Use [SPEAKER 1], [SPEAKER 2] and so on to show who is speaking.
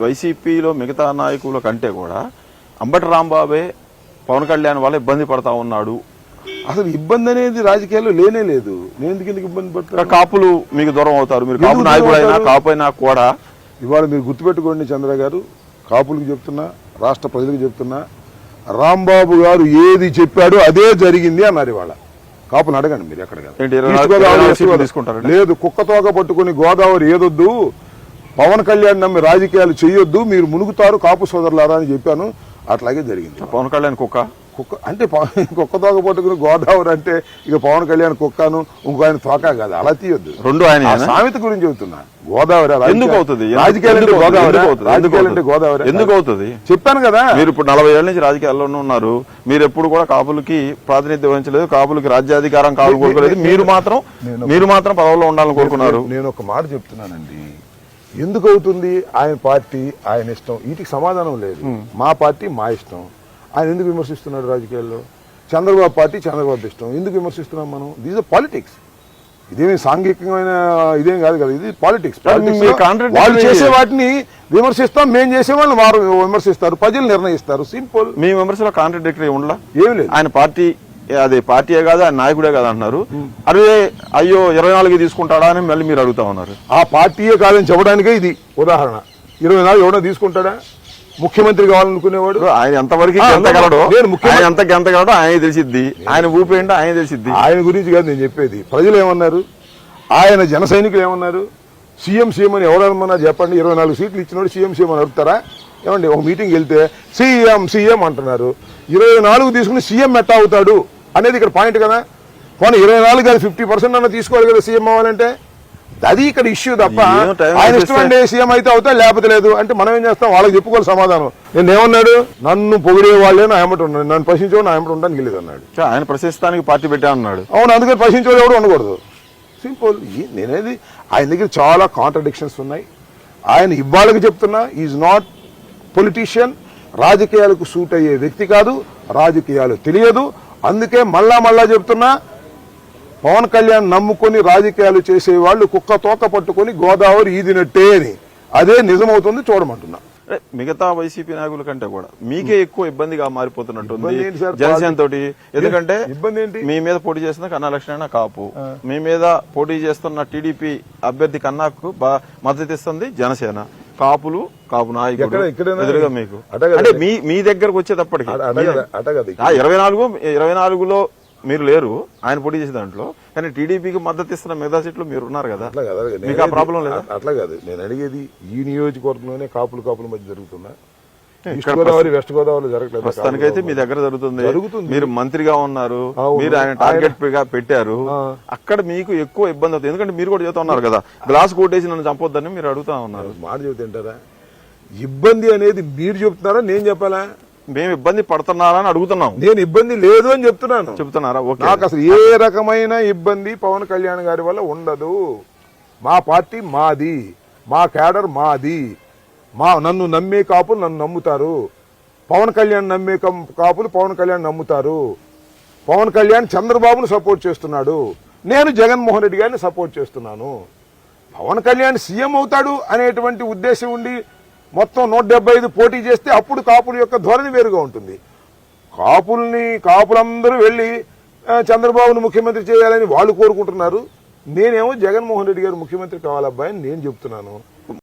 [SPEAKER 1] వైసీపీలో మిగతా నాయకుల కంటే కూడా అంబటి రాంబాబే పవన్ కళ్యాణ్ వల్ల ఇబ్బంది పడతా ఉన్నాడు.
[SPEAKER 2] అసలు ఇబ్బంది అనేది రాజకీయాల్లో లేనే లేదు. నేను ఎందుకు ఎందుకు ఇబ్బంది పడతాను?
[SPEAKER 1] కాపులు మీకు దూరం అవుతారు. మీరు కాపు నాయకుడైనా? కాపు అయినా కూడా
[SPEAKER 2] ఇవాళ మీరు గుర్తుపెట్టుకోండి చంద్ర గారు కాపులకు చెప్తున్నా రాష్ట్ర ప్రజలకు చెప్తున్నా రాంబాబు గారు ఏది చెప్పాడో అదే జరిగింది అన్నారు ఇవాళ. కాపులు అడగండి మీరు ఎక్కడ? లేదు కుక్క తోక పట్టుకుని గోదావరి ఏదొద్దు పవన్ కళ్యాణ్ నమ్మి రాజకీయాలు చేయొద్దు మీరు మునుగుతారు కాపు సోదరులారా అని చెప్పాను. అట్లాగే జరిగింది.
[SPEAKER 1] పవన్ కళ్యాణ్ కుక్క?
[SPEAKER 2] కుక్క అంటే కుక్క తోక పట్టుకుని గోదావరి అంటే ఇక పవన్ కళ్యాణ్ కుక్కను ఇంకో ఆయన తోక కాదు అలా తీయొద్దు.
[SPEAKER 1] రెండు ఆయన
[SPEAKER 2] సామెత గురించి చెబుతున్నా. గోదావరి
[SPEAKER 1] ఎందుకు అవుతుంది?
[SPEAKER 2] రాజకీయాలు? గోదావరి
[SPEAKER 1] ఎందుకు అవుతుంది? ఎందుకు
[SPEAKER 2] రాజకీయాలు అంటే? గోదావరి.
[SPEAKER 1] ఎందుకు అవుతుంది?
[SPEAKER 2] చెప్పాను కదా.
[SPEAKER 1] మీరు ఇప్పుడు నలభై ఏళ్ళ నుంచి రాజకీయాల్లోనే ఉన్నారు. మీరు ఎప్పుడు కూడా కాపులకి ప్రాతినిధ్యం వహించలేదు కాపులకి రాజ్యాధికారం కావాలని కోరుకోలేదు. మీరు మాత్రం మీరు మాత్రం పదవుల్లో ఉండాలని కోరుకున్నారు.
[SPEAKER 2] నేను ఒక మాట చెప్తున్నానండి. ఎందుకు అవుతుంది ఆయన పార్టీ ఆయన ఇష్టం. వీటికి సమాధానం లేదు. మా పార్టీ మా ఇష్టం. ఆయన ఎందుకు విమర్శిస్తున్నాడు రాజకీయాల్లో? చంద్రబాబు పార్టీ చంద్రబాబు ఇష్టం. ఎందుకు విమర్శిస్తున్నాం మనం? దీస్ పాలిటిక్స్ ఇదేమి సాంఘికమైన ఇదేం కాదు కదా. ఇది పాలిటిక్స్ వాళ్ళు చేసే వాటిని విమర్శిస్తాం మేము చేసే వాళ్ళు వారు విమర్శిస్తారు. ప్రజలు నిర్ణయిస్తారు. సింపుల్
[SPEAKER 1] మీ విమర్శలో కాంట్రడిక్టరీ ఉండలా?
[SPEAKER 2] ఏం లేదు.
[SPEAKER 1] ఆయన పార్టీ అదే పార్టీయే కాదు ఆయన నాయకుడే కాదు అంటున్నారు. అరే అయ్యో ఇరవై నాలుగు తీసుకుంటాడా అని మళ్ళీ మీరు అడుగుతా ఉన్నారు.
[SPEAKER 2] ఆ పార్టీయే కాదని చెప్పడానికే ఇది ఉదాహరణ. ఇరవై నాలుగు ఎవడో తీసుకుంటాడా? ముఖ్యమంత్రి కావాలనుకునేవాడు?
[SPEAKER 1] ఆయన ఎంతవరకు ఎంతగలడో ఆయన ఎంత ఎంతగలడో ఆయన తెలిసిద్ది. ఆయన ఊపేంటో ఆయన తెలిసిద్ది.
[SPEAKER 2] ఆయన గురించి కాదు నేను చెప్పేది. ప్రజలు ఏమన్నారు? ఆయన జన సైనికులు ఏమన్నారు? సీఎం సీఎం అని ఎవరన్నా చెప్పండి ఇరవై నాలుగు సీట్లు ఇచ్చినోడు సీఎం సీఎం అని అడుగుతారా? ఏమండి ఒక మీటింగ్ వెళ్తే సీఎం సీఎం అంటున్నారు. ఇరవై నాలుగు తీసుకుని సీఎం ఎట్టా అవుతాడు? అనేది ఇక్కడ పాయింట్ కదా. పోనీ ఇరవై నాలుగు కాదు ఫిఫ్టీ పర్సెంట్ అన్న తీసుకోవాలి కదా సీఎం అవ్వాలంటే? అది ఇక్కడ ఇష్యూ తప్ప ఆయన
[SPEAKER 1] వేస్ట్
[SPEAKER 2] ఇష్టం అండి సీఎం అయితే అవుతా లేకపోతే లేదు. అంటే మనం ఏం చేస్తాం? వాళ్ళకి చెప్పుకోవాలి సమాధానం. నేను ఏమన్నాడు? నన్ను పొగిడే వాళ్ళే నా ఎమ్మటి ఉన్నాడు నన్ను ప్రశ్నించే నా ఎమ్మటి ఉండడానికి లేదు అన్నాడు
[SPEAKER 1] ఆయన ప్రశ్నిస్తానికి పార్టీ పెట్టా అన్నాడు.
[SPEAKER 2] అవును అందుకని ప్రశ్నించేవాడు ఎవడు ఉండకూడదు. సింపుల్ నేనేది ఆయన దగ్గర చాలా కాంట్రడిక్షన్స్ ఉన్నాయి. ఆయన ఇవ్వాలకి చెప్తున్నా ఈజ్ నాట్ పొలిటీషియన్ రాజకీయాలకు సూట్ అయ్యే వ్యక్తి కాదు. రాజకీయాలు తెలియదు. అందుకే మళ్ళా మళ్ళా చెప్తున్నా పవన్ కళ్యాణ్ నమ్ముకొని రాజకీయాలు చేసే వాళ్ళు కుక్క తోక పట్టుకొని గోదావరి ఈదినట్టే అని. అదే నిజమవుతుంది చూడమంటున్నా.
[SPEAKER 1] మిగతా వైసీపీ నాయకుల కంటే కూడా మీకే ఎక్కువ ఇబ్బందిగా మారిపోతున్నట్టుంది? జనసేన తోటి. ఎందుకంటే
[SPEAKER 2] ఇబ్బంది ఏంటి?
[SPEAKER 1] మీ మీద పోటీ చేస్తున్న కన్నా లక్ష్మణ కాపు. మీ మీద పోటీ చేస్తున్న టీడీపీ అభ్యర్థి కన్నాకు మద్దతు ఇస్తుంది జనసేన. కాపులు కాపు ఎదురుగా మీకు.
[SPEAKER 2] అటే
[SPEAKER 1] మీ మీ దగ్గరకు వచ్చేటప్పటికి. ఇరవై నాలుగు ఇరవై నాలుగులో మీరు లేరు ఆయన పోటీ చేసే దాంట్లో. కానీ టీడీపీకి మద్దతు ఇస్తున్న మిగతా సీట్లు మీరు ఉన్నారు కదా.
[SPEAKER 2] అట్లా కాదు అలాగే
[SPEAKER 1] మీకు ఆ ప్రాబ్లం లేదా?
[SPEAKER 2] అట్లా- కాదు. నేను అడిగేది ఈ నియోజకవర్గంలోనే కాపులు కాపుల మధ్య జరుగుతుందా ఈస్ట్ గోదావరి వెస్ట్ గోదావరి జరగట్లేదు.
[SPEAKER 1] ప్రస్తుతానికైతే మీ దగ్గర జరుగుతుంది.
[SPEAKER 2] జరుగుతుంది.
[SPEAKER 1] మీరు మంత్రిగా ఉన్నారు. మీరు ఆయన టార్గెట్గా పెట్టారు. అక్కడ మీకు ఎక్కువ ఇబ్బంది అవుతుంది. ఎందుకంటే మీరు కూడా చెబుతా ఉన్నారు కదా గ్లాస్ కొట్టేసి నన్ను చంపొద్దని మీరు అడుగుతా ఉన్నారు.
[SPEAKER 2] మాట చెబుతుంటారా ఇబ్బంది అనేది మీరు చెప్తున్నారా నేను చెప్పాలా?
[SPEAKER 1] మేము ఇబ్బంది పడుతున్నారా అని అడుగుతున్నాం.
[SPEAKER 2] నేను ఇబ్బంది లేదు అని చెప్తున్నాను.
[SPEAKER 1] చెప్తున్నారా
[SPEAKER 2] నాకు అసలు ఏ రకమైన ఇబ్బంది పవన్ కళ్యాణ్ గారి వల్ల ఉండదు. మా పార్టీ మాది. మా క్యాడర్ మాది. మా నన్ను నమ్మే కాపులు నన్ను నమ్ముతారు. పవన్ కళ్యాణ్ నమ్మే కాపులు పవన్ కళ్యాణ్ నమ్ముతారు. పవన్ కళ్యాణ్ చంద్రబాబును సపోర్ట్ చేస్తున్నాడు. నేను జగన్మోహన్ రెడ్డి గారిని సపోర్ట్ చేస్తున్నాను. పవన్ కళ్యాణ్ సీఎం అవుతాడు అనేటువంటి ఉద్దేశం ఉండి మొత్తం నూట డెబ్బై ఐదు పోటీ చేస్తే అప్పుడు కాపుల యొక్క ధోరణి వేరుగా ఉంటుంది. కాపుల్ని కాపులందరూ వెళ్ళి చంద్రబాబును ముఖ్యమంత్రి చేయాలని వాళ్ళు కోరుకుంటున్నారు. నేనేమో జగన్మోహన్ రెడ్డి గారు ముఖ్యమంత్రి కావాలబ్బాయి అని నేను చెప్తున్నాను.